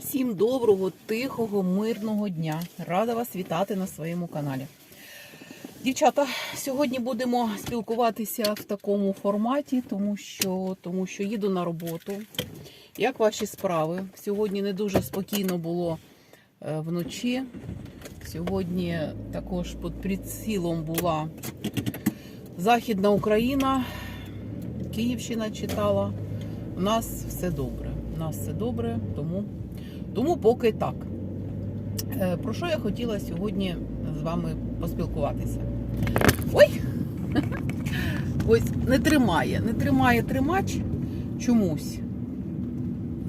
Всім доброго, тихого, мирного дня. Рада вас вітати на своєму каналі. Дівчата, сьогодні будемо спілкуватися в такому форматі, тому що, тому що їду на роботу. Як ваші справи? Сьогодні не дуже спокійно було е, вночі. Сьогодні також під прицілом була Західна Україна, Київщина читала. У нас все добре. У нас все добре, тому, тому поки так. Е, Про що я хотіла сьогодні з вами поспілкуватися? Ой! Ось не тримає, не тримає тримач чомусь.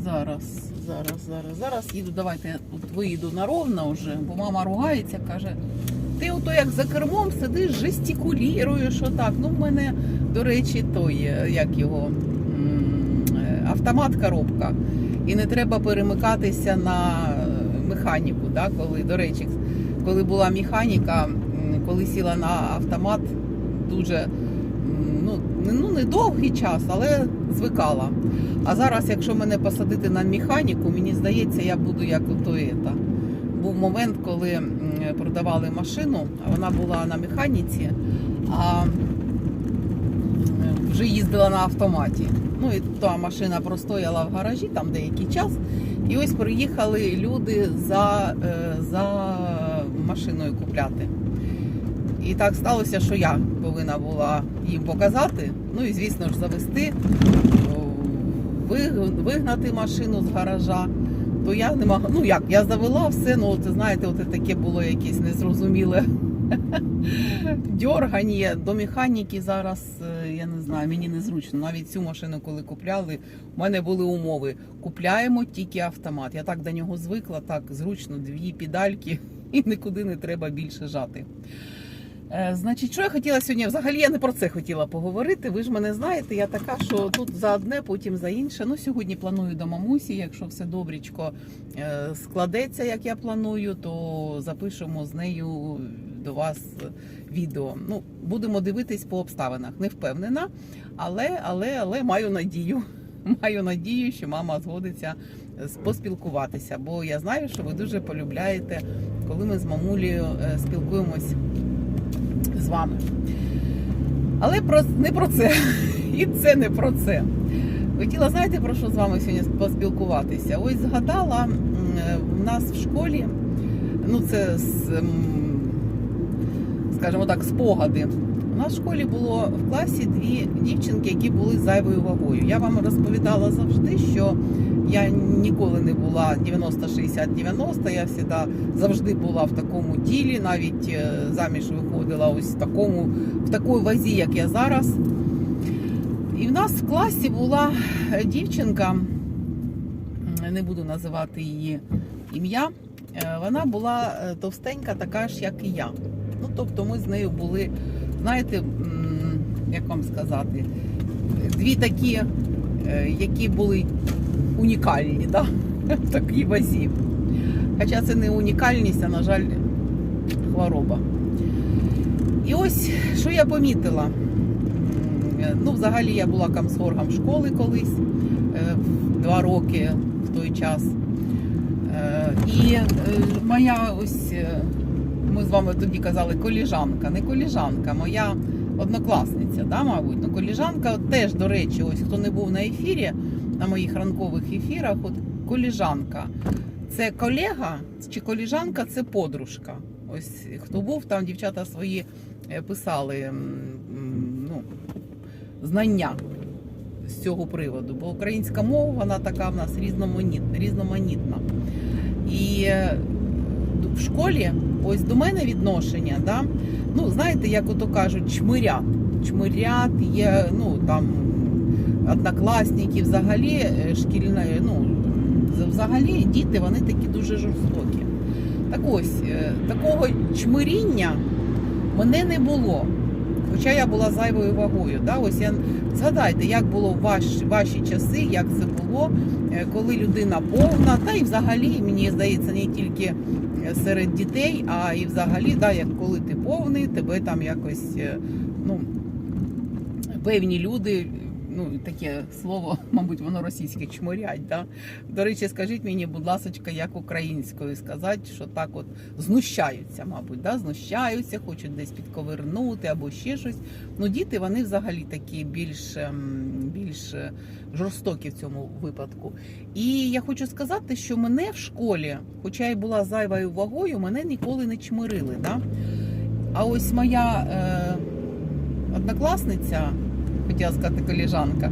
Зараз, зараз, зараз, зараз їду. Давайте от виїду на ровно вже, бо мама ругається, каже. Ти ото як за кермом сидиш, жестикуліруєш отак. Ну, в мене, до речі, той, е, як його е, автомат коробка. І не треба перемикатися на е, механіку. Да? Коли, до речі, коли була механіка, коли сіла на автомат, дуже ну, не- ну, не довгий час, але звикала. А зараз, якщо мене посадити на механіку, мені здається, я буду як ото ета. Був момент, коли продавали машину, вона була на механіці, а вже їздила на автоматі. Ну і та машина простояла в гаражі там деякий час. І ось приїхали люди за, е, за машиною купляти. І так сталося, що я повинна була їм показати, ну і звісно ж завести, вигнати машину з гаража. То я не могла, ну як, я завела все, ну от знаєте, от таке було якесь незрозуміле дьоргання до механіки зараз, е, знаю, мені незручно. Навіть цю машину, коли купляли, у мене були умови. Купляємо тільки автомат. Я так до нього звикла, так зручно, дві педальки і нікуди не треба більше жати. Е, Значить, що я хотіла сьогодні? Взагалі я не про це хотіла поговорити. Ви ж мене знаєте, я така, що тут за одне, потім за інше. Ну, сьогодні планую до мамусі. Якщо все добрічко е, складеться, як я планую, то запишемо з нею до вас відео. Ну, будемо дивитись по обставинах. Не впевнена, але, але, але маю надію. Маю надію, що мама згодиться е, поспілкуватися, бо я знаю, що ви дуже полюбляєте, коли ми з мамулею спілкуємось вами. Але про, не про це. І це не про це. Хотіла, знаєте, про що з вами сьогодні поспілкуватися? Ось згадала, в нас в школі, ну це скажімо так, спогади. У нас в школі було в класі дві дівчинки, які були зайвою вагою. Я вам розповідала завжди, що я ніколи не була 90-60-90, я завжди, завжди була в такому тілі, навіть е, заміж виходила ось в такому, в такій вазі, як я зараз. І в нас в класі була дівчинка, не буду називати її ім'я. е, Вона була е, товстенька, така ж, як і я. Ну, тобто ми з нею були, знаєте, як вам сказати, дві такі, які були унікальні, да? в такій вазі. Хоча це не унікальність, а, на жаль, хвороба. І ось що я помітила. Ну, взагалі я була комсоргом школи колись е, два роки в той час. Е, І е, моя ось, ми з вами тоді казали, коліжанка, не коліжанка, моя однокласниця, да, мабуть. Ну, коліжанка теж, до речі, ось хто не був на ефірі, на моїх ранкових ефірах, от коліжанка. Це колега чи коліжанка це подружка. Ось хто був, там дівчата свої е, писали ну, знання з цього приводу. Бо українська мова вона така в нас різноманітна. різноманітна. І е, в школі ось до мене відношення, да, ну знаєте, як ото кажуть, чмирят. Чмирят є, ну там однокласники, взагалі е, шкільна, ну взагалі діти вони такі дуже жорстокі. Так ось, е, такого чмиріння мене не було. Хоча я була зайвою вагою. Да? Ось я згадайте, як було в ваш, ваші часи, як це було, е, коли людина повна, та і взагалі, мені здається, не тільки е, серед дітей, а і взагалі, да, як коли ти повний, тебе там якось е, ну, певні люди ну, таке слово, мабуть, воно російське чморять. Да? До речі, скажіть мені, будь ласка, як українською сказати, що так от знущаються, мабуть, да? знущаються, хочуть десь підковернути або ще щось. Ну, діти вони взагалі такі більш, ем, більш е, жорстокі в цьому випадку. І я хочу сказати, що мене в школі, хоча й була зайвою вагою, мене ніколи не чмирили. Да? А ось моя е, однокласниця, хотіла сказати коліжанка,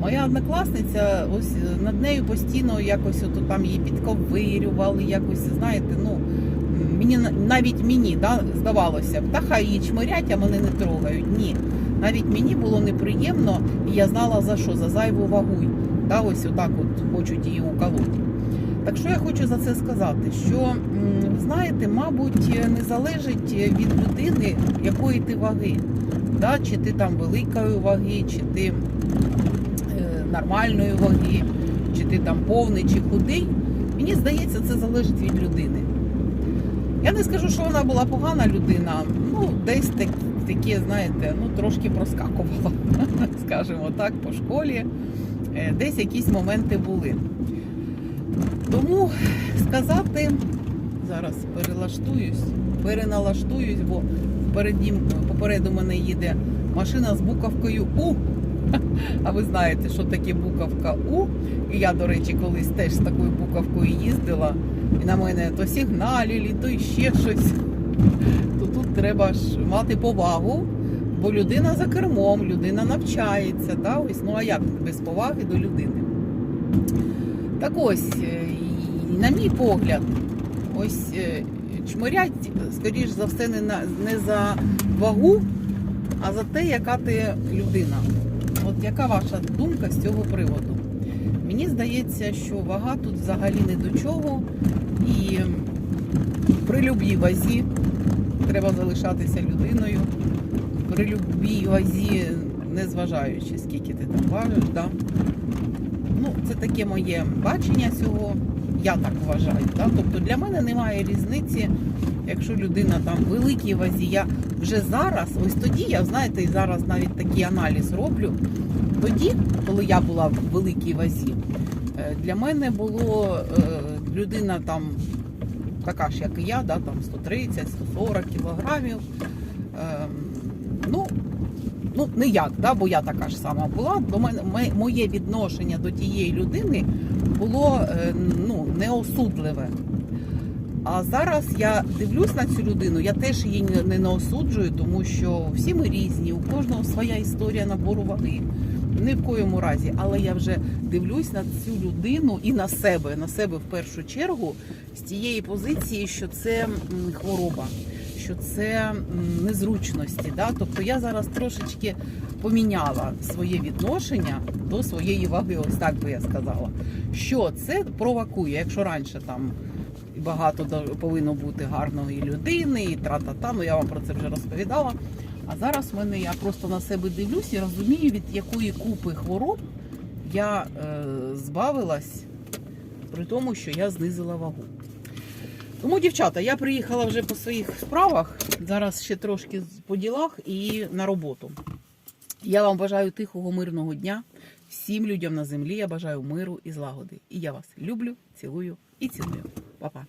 моя однокласниця, ось е, над нею постійно якось от там її підковирювали, якось, знаєте, ну. Мені навіть мені да, здавалося, та хай її чмирять, а мене не трогають. Ні. Навіть мені було неприємно, і я знала за що, за зайву вагу. Та ось отак от хочуть її уколоти. Так що я хочу за це сказати, що ви знаєте, мабуть, не залежить від людини, якої ти ваги. Да? Чи ти там великої ваги, чи ти е, нормальної ваги, чи ти там повний, чи худий. Мені здається, це залежить від людини. Я не скажу, що вона була погана людина, ну, десь так, таке, знаєте, ну трошки проскакувала, скажімо так, по школі. Е, Десь якісь моменти були. Тому сказати, зараз перелаштуюсь, переналаштуюсь, бо впереді, попереду мене їде машина з буковкою У. А ви знаєте, що таке буковка У. І я, до речі, колись теж з такою буковкою їздила. І на мене то сигналілі, то ще щось. То тут треба ж мати повагу, бо людина за кермом, людина навчається. Та? Ось, ну а як без поваги до людини? Так ось, е, на мій погляд, ось чморять, скоріш за все, не, на, не за вагу, а за те, яка ти людина. От яка ваша думка з цього приводу? Мені здається, що вага тут взагалі не до чого. І при любій вазі треба залишатися людиною. При любій вазі, незважаючи, скільки ти там важиш, да? ну, це таке моє бачення цього. Я так вважаю. Да? Тобто для мене немає різниці, якщо людина там в великій вазі. Я вже зараз, ось тоді я знаєте, і зараз навіть такий аналіз роблю. Тоді, коли я була в великій вазі, е, для мене було е, людина там така ж, як і я, да, там 130-140 кілограмів. Е, ну, ну, не як, да, бо я така ж сама була. До мене моє відношення до тієї людини було е, ну, неосудливе. А зараз я дивлюсь на цю людину, я теж її не наосуджую, тому що всі ми різні, у кожного своя історія набору ваги. Ні в коєму разі, але я вже дивлюсь на цю людину і на себе, на себе в першу чергу, з тієї позиції, що це хвороба, що це незручності. Да? Тобто я зараз трошечки поміняла своє відношення до своєї ваги, ось так би я сказала. Що це провокує, якщо раніше там багато повинно бути гарної людини, і тра-та-та, ну я вам про це вже розповідала. А зараз в мене я просто на себе дивлюсь і розумію, від якої купи хвороб я е, збавилась, при тому, що я знизила вагу. Тому, дівчата, я приїхала вже по своїх справах. Зараз ще трошки по ділах і на роботу. Я вам бажаю тихого, мирного дня. Всім людям на землі я бажаю миру і злагоди. І я вас люблю, цілую і ціную. Па-па.